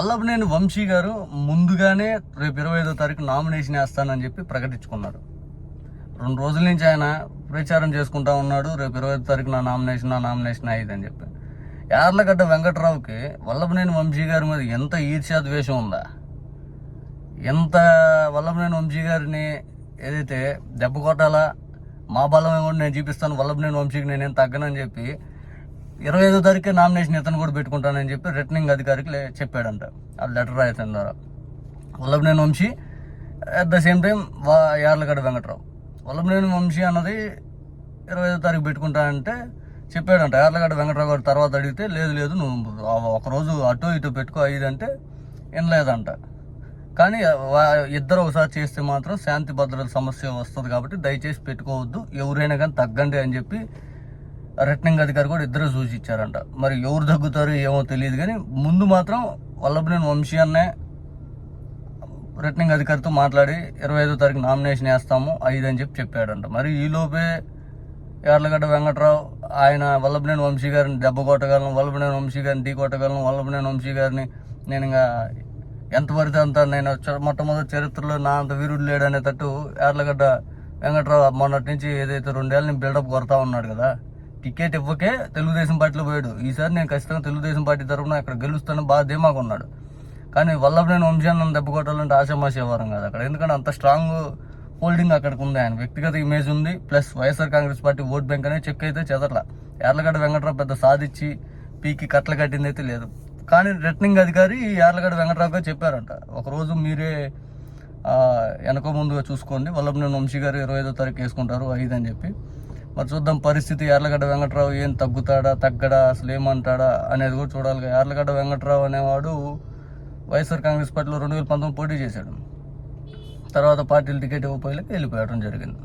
వల్లభనేని వంశీ గారు ముందుగానే రేపు ఇరవై ఐదో తారీఖు నామినేషన్ వేస్తానని చెప్పి ప్రకటించుకున్నారు రెండు రోజుల నుంచి ఆయన ప్రచారం చేసుకుంటా ఉన్నాడు. రేపు ఇరవై ఐదో తారీఖు నా నామినేషన్ నా నామినేషన్ అయ్యిందని చెప్పి. యార్లగడ్డ వెంకట్రావుకి వల్లభనేని వంశీ గారి మీద ఎంత ఈర్ష్యా ద్వేషం ఉందా? ఎంత వల్లభనేని వంశీ గారిని ఏదైతే దెబ్బ కొట్టాలా మా బలం ఏమో నేను చూపిస్తాను వల్లభనేని వంశీకి నేనేం తగ్గనని చెప్పి ఇరవై ఐదో తారీఖు నామినేషన్ ఇతను కూడా పెట్టుకుంటానని చెప్పి రిటర్నింగ్ అధికారికి చెప్పాడంట. ఆ లెటర్ రాయటం ద్వారా. Vallabhaneni Vamsi at the same time వా యార్లగడ్డ వెంకట్రావు. వల్లభనేని వంశీ అన్నది ఇరవై ఐదో తారీఖు పెట్టుకుంటానంటే చెప్పాడంట. యార్లగడ్డ వెంకట్రావు గారు తర్వాత అడిగితే లేదు లేదు నువ్వు ఒకరోజు అటు ఇటు పెట్టుకో అయ్యిదంటే వినలేదంట కానీ ఇద్దరు ఒకసారి చేస్తే మాత్రం శాంతి భద్రత సమస్య వస్తుంది కాబట్టి దయచేసి పెట్టుకోవద్దు. ఎవరైనా కానీ తగ్గండి అని చెప్పి రిటర్నింగ్ అధికారి కూడా ఇద్దరు సూచించారంట. మరి ఎవరు తగ్గుతారు ఏమో తెలియదు కానీ ముందు మాత్రం వల్లభనేని వంశీ అన్నే రిటర్నింగ్ అధికారితో మాట్లాడి ఇరవై ఐదో తారీఖు నామినేషన్ వేస్తాము ఐదు అని చెప్పి చెప్పాడంట. మరి ఈలోపే యార్లగడ్డ వెంకట్రావు ఆయన వల్లభనేని వంశీ గారిని దెబ్బ కొట్టగలను వల్లభనేని వంశీ గారిని ఢీ కొట్టగలను వల్లభనేని వంశీ గారిని నేను ఇంకా ఎంత పడితే అంత నేను చ- మొట్టమొదటి చరిత్రలో నా అంత వీరుడు లేడు అనేటట్టు యార్లగడ్డ వెంకట్రావు మొన్నటి నుంచి ఏదైతే రెండేళ్ళని బిల్డప్ కొడతా ఉన్నాడు కదా టికెట్ ఇవ్వకే తెలుగుదేశం పార్టీలో పోయాడు. ఈసారి నేను ఖచ్చితంగా తెలుగుదేశం పార్టీ తరఫున అక్కడ గెలుస్తాను బాగా ధీమాకున్నాడు ఉన్నాడు కానీ వల్లభనేని వంశాన్ని దెబ్బ కొట్టాలంటే ఆశామాసేవారం కాదు అక్కడ. ఎందుకంటే అంత స్ట్రాంగ్ హోల్డింగ్ అక్కడికి ఉంది ఆయన. వ్యక్తిగత ఇమేజ్ ఉంది. Plus YSR Congress party vote bank అనేది చెక్ అయితే చెదరల. యార్లగడ్డ వెంకట్రావు పెద్ద సాధించి పీకి కట్టలు కట్టింది అయితే లేదు. కానీ రిటర్నింగ్ అధికారి యార్లగడ్డ వెంకట్రావు గారు చెప్పారంట. ఒకరోజు మీరే వెనక ముందుగా చూసుకోండి. వల్లభనేని వంశీ గారు ఇరవై ఐదో తారీఖు వేసుకుంటారు ఐదు అని చెప్పి. మరి చూద్దాం పరిస్థితి యార్లగడ్డ వెంకట్రావు ఏం తగ్గుతాడా తగ్గడా అసలు ఏమంటాడా అనేది కూడా చూడాలి యార్లగడ్డ వెంకట్రావు అనేవాడు వైఎస్ఆర్ కాంగ్రెస్ పార్టీలో రెండు వేల పంతొమ్మిది పోటీ చేశాడు. తర్వాత పార్టీలు టికెట్ ఇవ్వకపోయలేక వెళ్ళిపోయడం జరిగింది.